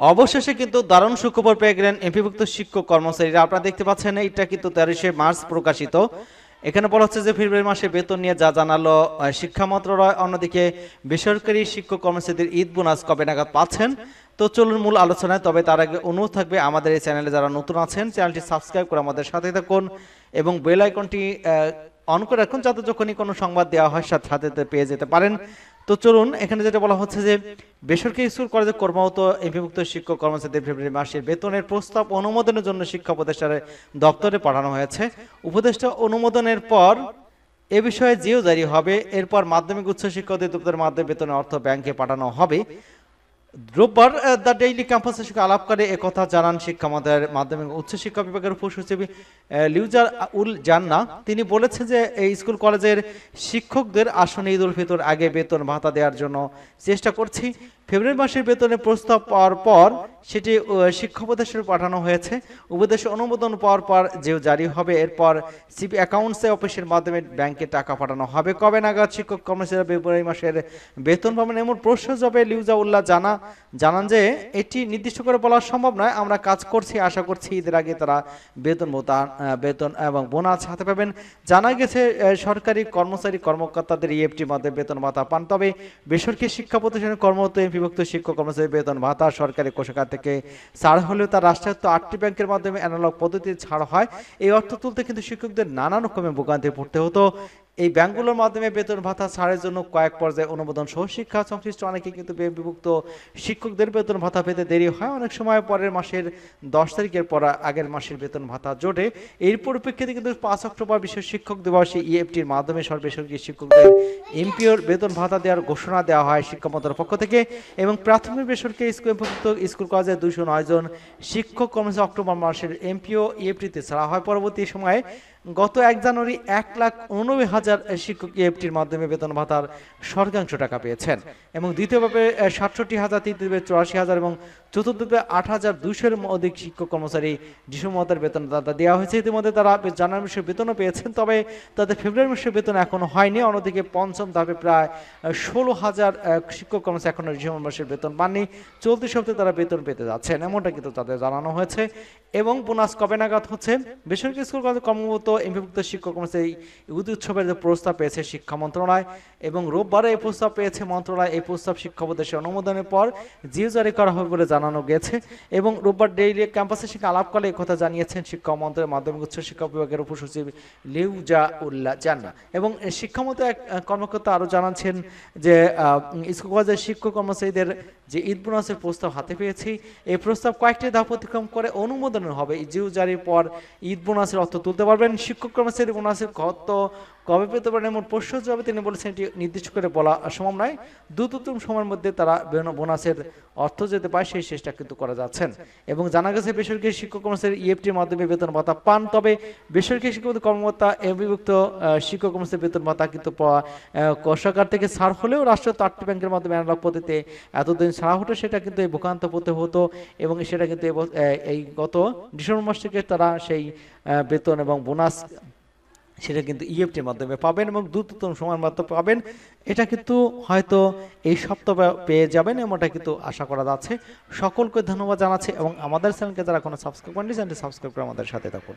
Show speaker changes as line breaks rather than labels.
অবশেষে কিন্তু দারুণ সুখবর পেয়ে গেলেন এমপিভুক্ত শিক্ষক কর্মচারীরা। আপনারা দেখতে পাচ্ছেন এটা কিন্তু তেরোশে মার্চ প্রকাশিত। এখানে বলা হচ্ছে যে, ফেব্রুয়ারি মাসে বেতন নিয়ে যা জানালো শিক্ষা মন্ত্রণালয় অন্যদিকে বেসরকারি শিক্ষক কর্মচারীদের ঈদ বোনাস কবে নাগাদ পাচ্ছেন? তো চলুন মূল আলোচনায়, তবে তার আগে অনুরোধ থাকবে আমাদের এই চ্যানেলে যারা নতুন আছেন, চ্যানেলটি সাবস্ক্রাইব করে আমাদের সাথে থাকুন এবং বেল আইকনটি অন করে রাখুন যাতে যখনই কোনো সংবাদ দেওয়া হয়, সাথে সাথে পেয়ে যেতে পারেন। তো চলুন, এখানে যেটা বলা হচ্ছে যে বেসরকারি স্কুল কলেজে কর্মরত এমপিভুক্ত শিক্ষক, কর্মচারীদের ফেব্রুয়ারি মাসের বেতনের প্রস্তাব অনুমোদনের জন্য শিক্ষা উপদেষ্টার দপ্তরে পাঠানো হয়েছে। উপদেষ্টা অনুমোদনের পর এ বিষয়ে জিও জারি হবে। এরপর মাধ্যমিক উচ্চ শিক্ষকদের অধিদপ্তরের মাধ্যমে বেতনের অর্থ ব্যাংকে পাঠানো হবে। রোববার দ্য ডেইলি ক্যাম্পাসের সঙ্গে আলাপ করে একথা জানান শিক্ষা মন্ত্রণালয়ের মাধ্যমিক উচ্চ শিক্ষা বিভাগের উপসচিব লিউজার উল জান্না। তিনি বলেছেন যে এই স্কুল কলেজের শিক্ষকদের আসনে ঈদ উল ফিতর আগে বেতন ভাতা দেওয়ার জন্য চেষ্টা করছি। ফেব্রুয়ারি মাসের বেতনের প্রস্তাব পাওয়ার পর সেটি শিক্ষা উপদেশের পাঠানো হয়েছে। উপদেশ অনুমোদন পাওয়ার পর যে জারি হবে। এরপর সিপি অ্যাকাউন্টসে অফিসের মাধ্যমে ব্যাংকে টাকা পাঠানো হবে। কবে নাগাদ শিক্ষক কর্মচারীরা ফেব্রুয়ারি মাসের বেতন পাবেন এমন প্রশ্ন জবে লিউজা উল্লাহ জানা জানান যে, এটি নির্দিষ্ট করে বলা সম্ভব নয়। আমরা কাজ করছি, আশা করছি ঈদের আগে তারা বেতন বেতন এবং বোনাস হাতে পাবেন। জানা গেছে সরকারি কর্মচারী, কর্মকর্তাদের ইএফটি মাধ্যমে বেতন ভাতা পান। তবে বেসরকারি শিক্ষা প্রতিষ্ঠানে কর্মরত বিভক্ত শিক্ষক কর্মচারী বেতন ভাতা সরকারি কোষাগার থেকে ছাড় হলেও তার রাষ্ট্রায়ত্ত আটটি ব্যাংকের মাধ্যমে অ্যানালগ পদ্ধতিতে ছাড় হয়। এই অর্থ তুলতে কিন্তু শিক্ষকদের নানা রকমের ভোগান্তি পড়তে হতো। এই ব্যাংকগুলোর মাধ্যমে বেতন ভাতা ছাড়ের জন্য কয়েক পর্যায়ে অনুমোদন সহ শিক্ষা সংশ্লিষ্ট অনেকে কিন্তু বিভক্ত শিক্ষকদের বেতন ভাতা পেতে দেরি হয়। অনেক সময় পরের মাসের দশ তারিখের পর আগের মাসের বেতন ভাতা জোটে। এর পরিপ্রেক্ষিতে কিন্তু পাঁচ অক্টোবর বিশ্ব শিক্ষক দিবসে ইএফটির মাধ্যমে সব বেসরকারি শিক্ষকদের এমপিওর বেতন ভাতা দেওয়ার ঘোষণা দেওয়া হয় শিক্ষা মন্ত্রণালয়ের পক্ষ থেকে এবং প্রাথমিক বেসরকারি স্কুল স্কুল কলেজে দুইশো নয় জন শিক্ষক কর্মচারী অক্টোবর মাসের এমপিও ইএফটিতে ছাড়া হয়। পরবর্তী সময়ে গত এক জানুয়ারি এক লাখ উননব্বই হাজার শিক্ষক ইএফটির মাধ্যমে বেতন ভাতার শতাংশ টাকা পেয়েছেন এবং দ্বিতীয়ভাবে সাতষট্টি হাজার তৃতীয়ভাবে চুরাশি হাজার এবং চতুর্থভাবে আট হাজার দুশোর অধিক শিক্ষক কর্মচারী ডিসেম্বর মাসের বেতন তাদের দেওয়া হয়েছে। ইতিমধ্যে তারা জানুয়ারি মাসের বেতনও পেয়েছেন, তবে তাদের ফেব্রুয়ারি মাসের বেতন এখনও হয়নি। অন্যদিকে পঞ্চম ধাপে প্রায় ষোলো হাজার শিক্ষক কর্মচারী এখনও ডিসেম্বর মাসের বেতন পাননি। চলতি সপ্তাহে তারা বেতন পেতে যাচ্ছেন, এমনটা কিন্তু তাদের জানানো হয়েছে। এবং বোনাস কবে নাগাদ হচ্ছে? বেসরকারি স্কুল কলেজে কর্মরত এমপিভুক্ত শিক্ষক কর্মচারী ঈদ উৎসবের যে প্রস্তাব পেয়েছে শিক্ষা মন্ত্রণালয় এবং রোববারে এই প্রস্তাব পেয়েছে মন্ত্রণালয়, এই প্রস্তাব শিক্ষা উপদেশের অনুমোদনের পর জিও জারি করা হবে বলে জানানো গেছে এবং রোববার ডেইলি ক্যাম্পাসের সঙ্গে আলাপ করে কথা জানিয়েছেন শিক্ষা মন্ত্রণালয়ের মাধ্যমিক উচ্চ শিক্ষা বিভাগের উপসচিব লিউজা উল্লাহ জান্না এবং শিক্ষামন্ত্রী এক কর্মকর্তা আরও জানাচ্ছেন যে স্কুল কলেজের শিক্ষক কর্মচারীদের যে ঈদ বোনাসের প্রস্তাব হাতে পেয়েছি, এই প্রস্তাব কয়েকটি ধাপ অতিক্রম করে অনুমোদনের হবে। জিও জারির পর ঈদ বোনাসের অর্থ তুলতে পারবেন শিক্ষক কর্মচারী বোনাসের কত কবে পেতে পারেন এমন প্রশ্ন জবাবে তিনি বলেছেন এটি নির্দিষ্ট করে বলা সম্ভব নয়। দ্রুততম সময়ের মধ্যে তারা বোনাসের অর্থ যেতে পায় সেই চেষ্টা কিন্তু করা যাচ্ছেন। এবং জানা গেছে বেসরকারি শিক্ষক কর্মচারী ইএফটির মাধ্যমে বেতন ভাতা পান তবে বেসরকারি শিক্ষক কর্মকর্তা এবিভুক্ত শিক্ষক কর্মচারী বেতন ভাতা কিন্তু পাওয়া আহ, থেকে ছাড় হলেও রাষ্ট্র আটটি ব্যাংকের মাধ্যমে অ্যানালগ পদ্ধতিতে এতদিন ছাড়া হতো সেটা কিন্তু এই ভোগান্ত পড়তে হতো এবং সেটা কিন্তু এই গত ডিসেম্বর মাস থেকে তারা সেই বেতন এবং বোনাস সেটা কিন্তু ইএফটির মাধ্যমে পাবেন এবং দ্রুততম সময়ের মাধ্যমে পাবেন। এটা কিন্তু হয়তো এই সপ্তাহ পেয়ে যাবেন এমনটা কিন্তু আশা করা যাচ্ছে। সকলকে ধন্যবাদ জানাচ্ছি এবং আমাদের চ্যানেলকে যারা কোনো সাবস্ক্রাইব করেনি চ্যানেলটি সাবস্ক্রাইব করে আমাদের সাথে থাকুন।